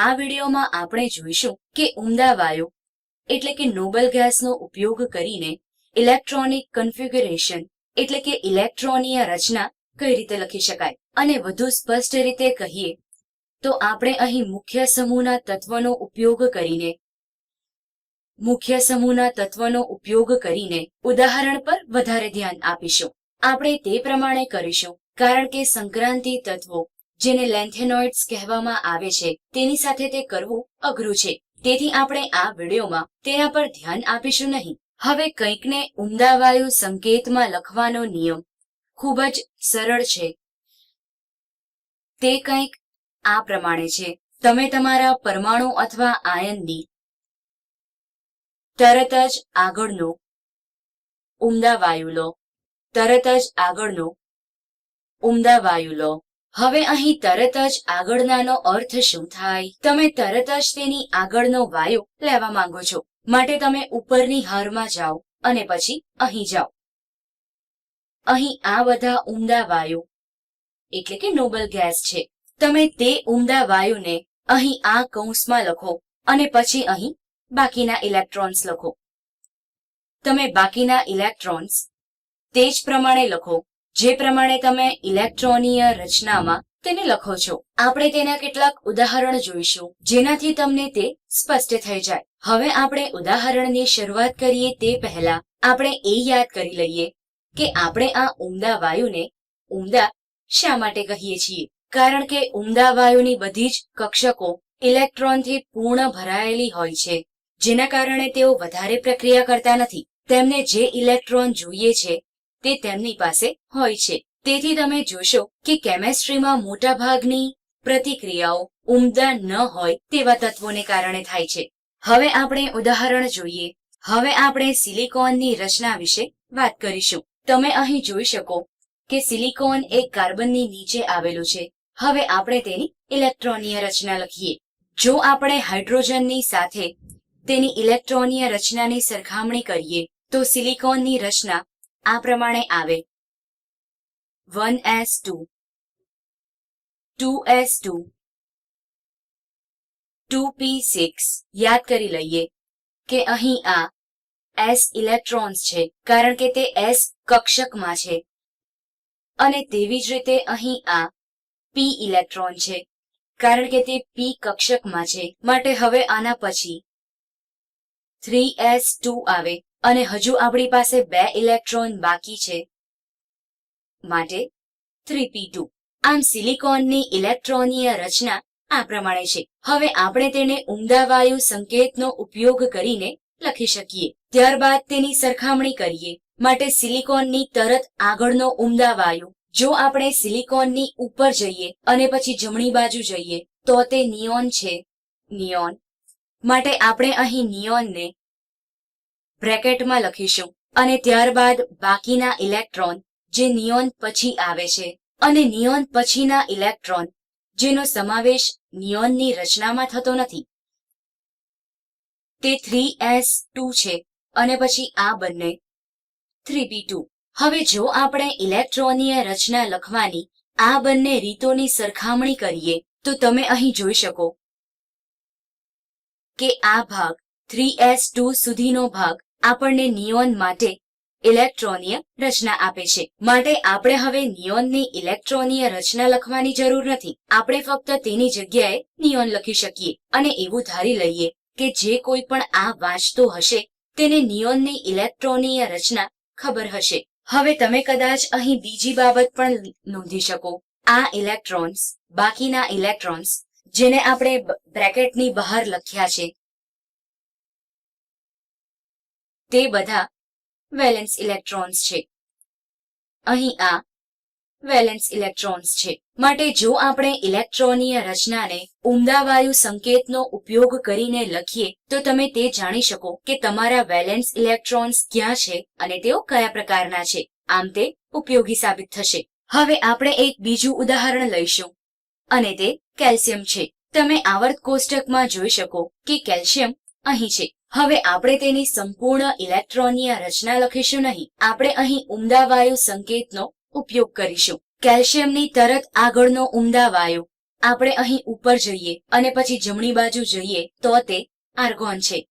આ વિડીયોમાં આપણે જોઈશું કે ઉમદા વાયુ, એટલે કે નોબલ ગેસનો ઉપયોગ કરીને ઇલેક્ટ્રોનિક કન્ફિગ્યુરેશન એટલે કે ઇલેક્ટ્રોનીય રચના કઈ રીતે લખી શકાય અને વધુ સ્પષ્ટ રીતે કહીએ, તો આપણે અહીં મુખ્ય સમૂહના તત્વનો ઉપયોગ કરીને, મુખ્ય સમૂહના તત્વનો ઉપયોગ કરીને ઉદાહરણ પર વધારે ધ્યાન આપીશું. આપણે તે પ્રમાણે કરીશું, કારણ કે સંક્રાંતિ તત્વો જેને લેન્થેનોઇડ્સ કહેવામાં આવે છે. તેની સાથે તે કરવું અઘરું છે. તેથી આપણે આ વિડીયોમાં તેના પર ધ્યાન આપીશું નહીં. હવે કંઈકને ઉમદા વાયુ સંકેતમાં લખવાનો નિયમ ખૂબ જ સરળ છે. તે કંઈક આ પ્રમાણે છે. તમે તમારા પરમાણુ અથવા આયનની તરત જ આગળનો ઉમદા વાયુ લો. તરત જ આગળનો ઉમદા વાયુ લો. હવે અહીં તરત જ આગળનાનો અર્થ શું થાય? તમે તરત જ તેની આગળનો વાયુ લેવા માંગો છો. માટે તમે ઉપરની હારમાં જાઓ અને પછી અહીં જાઓ. અહીં આ બધા ઉમદા વાયુ, એટલે કે નોબલ ગેસ છે. તમે તે ઉમદા વાયુને અહીં આ કૌંસમાં લખો અને પછી અહીં બાકીના ઇલેક્ટ્રોન્સ લખો. તમે બાકીના ઇલેક્ટ્રોન્સ તે જ પ્રમાણે લખો. જે પ્રમાણે તમે ઇલેક્ટ્રોનીય રચનામાં તેને લખો છો. આપણે તેના કેટલાક ઉદાહરણ જોઈશું, જેનાથી તમને તે સ્પષ્ટ થઈ જાય. હવે આપણે ઉદાહરણની શરૂઆત કરીએ તે પહેલા આપણે એ યાદ કરી લઈએ કે આપણે આ ઉમદા વાયુને ઉમદા શા માટે કહીએ છીએ? કારણ કે ઉમદા વાયુની બધી જ કક્ષકો ઇલેક્ટ્રોનથી પૂર્ણ ભરાયેલી હોય છે, જેના કારણે તેઓ વધારે પ્રક્રિયા કરતા નથી. તેમને જે ઇલેક્ટ્રોન જોઈએ છે તે તેમની પાસે હોય છે. તેથી તમે જોશો કે કેમેસ્ટ્રીમાં મોટા ભાગની પ્રતિક્રિયાઓ ઉમદા ન હોય તેવા તત્વોને કારણે થાય છે. હવે આપણે ઉદાહરણ જોઈએ. હવે આપણે સિલિકોનની રચના વિશે વાત કરીશું. તમે અહીં જોઈ શકો કે સિલિકોન એક કાર્બનની નીચે આવેલું છે. હવે આપણે તેની ઇલેક્ટ્રોનીય રચના લખીએ. જો આપણે હાઇડ્રોજનની સાથે તેની ઇલેક્ટ્રોનીય રચનાની સરખામણી કરીએ, તો સિલિકોનની રચના આ પ્રમાણે આવે. One S two two S two two P six યાદ કરી લઈએ કે અહીં આ એસ ઇલેક્ટ્રોન્સ છે, કારણ કે તે એસ કક્ષકમાં છે. અને તેવી જ રીતે અહીં આ પી ઇલેક્ટ્રોન છે, કારણ કે તે પી કક્ષકમાં છે. માટે હવે આના પછી થ્રી એસ ટુ આવે. અને હજુ આપણી પાસે બે ઇલેક્ટ્રોન બાકી છે. માટે થ્રી પી ટુ. આમ સિલિકોનની ઇલેક્ટ્રોનીય રચના આ પ્રમાણે છે. હવે આપણે તેને ઉમદા વાયુ સંકેતનો ઉપયોગ કરીને લખી શકીએ. ત્યારબાદ તેની સરખામણી કરીએ. માટે સિલિકોનની તરત આગળનો ઉમદા વાયુ. જો આપણે સિલિકોનની ઉપર જઈએ અને પછી જમણી બાજુ જઈએ, તો તે નિયોન છે. નિયોન. માટે આપણે અહીં નિયોનને બ્રેકેટમાં લખીશું. અને ત્યારબાદ બાકીના ઇલેક્ટ્રોન જે નિયોન પછી આવે છે અને નિયોન પછીના ઇલેક્ટ્રોન જેનો સમાવેશ નિયોનની રચનામાં થતો નથી. તે થ્રી એસ ટુ છે અને પછી આ બંને. Three B two. હવે જો આપણે ઇલેક્ટ્રોનીય રચના લખવાની આ બંને રીતોની સરખામણી કરીએ, તો તમે અહીં જોઈ શકો કે આ ભાગ થ્રી એસ ટુ સુધીનો ભાગ આપણને નિયોન માટે ઇલેક્ટ્રોનીય રચના આપે છે. માટે આપણે હવે નિયોનની ઇલેક્ટ્રોનીય રચના લખવાની જરૂર નથી. આપણે ફક્ત તેની જગ્યાએ નિયોન લખી શકીએ અને એવું ધારી લઈએ કે જે કોઈ પણ આ વાંચતો હશે, તેને નિયોનની ઇલેક્ટ્રોનીય રચના ખબર હશે. હવે તમે કદાચ અહીં બીજી બાબત પણ નોંધી શકો. આ ઇલેક્ટ્રોન્સ, બાકીના ઇલેક્ટ્રોન્સ, જેને આપણે બ્રેકેટની બહાર લખ્યા છે તે બધા વેલેન્સ ઇલેક્ટ્રોન્સ છે. અહીં આ વેલેન્સ ઇલેક્ટ્રોન્સ છે. માટે જો આપણે ઇલેક્ટ્રોનીય રચનાને ઉમદા વાયુ સંકેતનો ઉપયોગ કરીને લખીએ, તો તમે તે જાણી શકો કે તમારા વેલેન્સ ઇલેક્ટ્રોન્સ ક્યાં છે અને તેઓ કયા પ્રકારના છે. આમ તે ઉપયોગી સાબિત થશે. હવે આપણે એક બીજું ઉદાહરણ લઈશું. અને તે કેલ્શિયમ છે. તમે આવર્ત કોષ્ટકમાં જોઈ શકો કે કેલ્શિયમ અહીં છે. હવે આપણે તેની સંપૂર્ણ ઇલેક્ટ્રોનીય રચના લખીશું નહીં. આપણે અહીં ઉમદા વાયુ સંકેતનો ઉપયોગ કરીશું. કેલ્શિયમની તરત આગળનો ઉમદા વાયુ. આપણે અહીં ઉપર જઈએ અને પછી જમણી બાજુ જઈએ તો તે આર્ગોન છે.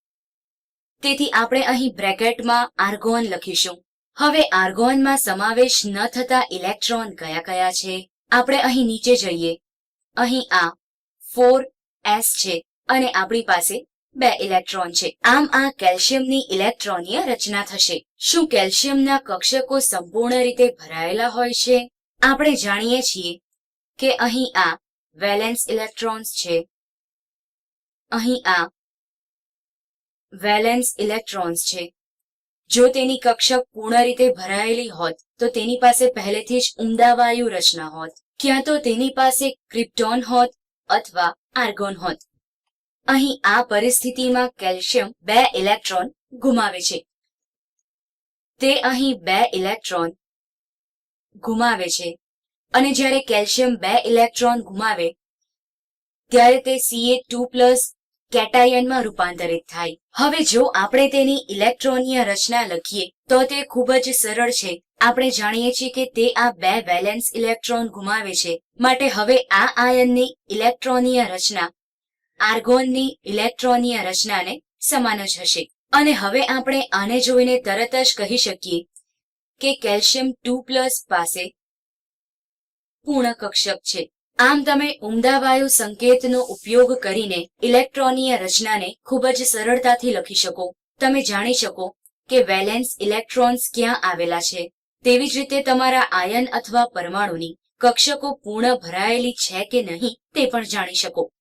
તેથી આપણે અહીં બ્રેકેટમાં આર્ગોન લખીશું. હવે આર્ગોનમાં સમાવેશ ન થતા ઇલેક્ટ્રોન કયા કયા છે? આપણે અહીં નીચે જઈએ. અહીં આ ફોર એસ છે અને આપણી પાસે બે ઇલેક્ટ્રોન છે. આમ આ કેલ્શિયમની ઇલેક્ટ્રોનીય રચના થશે. શું કેલ્શિયમના કક્ષકો સંપૂર્ણ રીતે ભરાયેલા હોય છે? આપણે જાણીએ છીએ કે અહીં આ વેલેન્સ ઇલેક્ટ્રોન્સ છે. અહીં આ વેલેન્સ ઇલેક્ટ્રોન્સ છે. જો તેની કક્ષક પૂર્ણ રીતે ભરાયેલી હોત, તો તેની પાસે પહેલેથી જ ઉમદા વાયુ રચના હોત. ક્યાં તો તેની પાસે ક્રિપ્ટોન હોત અથવા આર્ગોન હોત. અહીં આ પરિસ્થિતિમાં કેલ્શિયમ બે ઇલેક્ટ્રોન ગુમાવે છે. તે અહીં બે ઇલેક્ટ્રોન ગુમાવે છે. અને જ્યારે કેલ્શિયમ બે ઇલેક્ટ્રોન ગુમાવે, ત્યારે તે સીએ ટુ પ્લસ કેટાયનમાં રૂપાંતરિત થાય. હવે જો આપણે તેની ઇલેક્ટ્રોનીય રચના લખીએ, તો તે ખૂબ જ સરળ છે. આપણે જાણીએ છીએ કે તે આ બે વેલેન્સ ઇલેક્ટ્રોન ગુમાવે છે. માટે હવે આ આયનની ઇલેક્ટ્રોનીય રચના આર્ગોનની ઇલેક્ટ્રોનીય રચનાને સમાન જ હશે. અને હવે આપણે આને જોઈને તરત જ કહી શકીએ કે કેલ્શિયમ ટુ પ્લસ પાસે પૂર્ણ કક્ષક છે. આમ તમે ઉમદા વાયુ સંકેતનો ઉપયોગ કરીને ઇલેક્ટ્રોનીય રચનાને ખૂબ જ સરળતાથી લખી શકો. તમે જાણી શકો કે વેલેન્સ ઇલેક્ટ્રોન્સ ક્યાં આવેલા છે. તેવી જ રીતે તમારા આયન અથવા પરમાણુની કક્ષકો પૂર્ણ ભરાયેલી છે કે નહીં તે પણ જાણી શકો.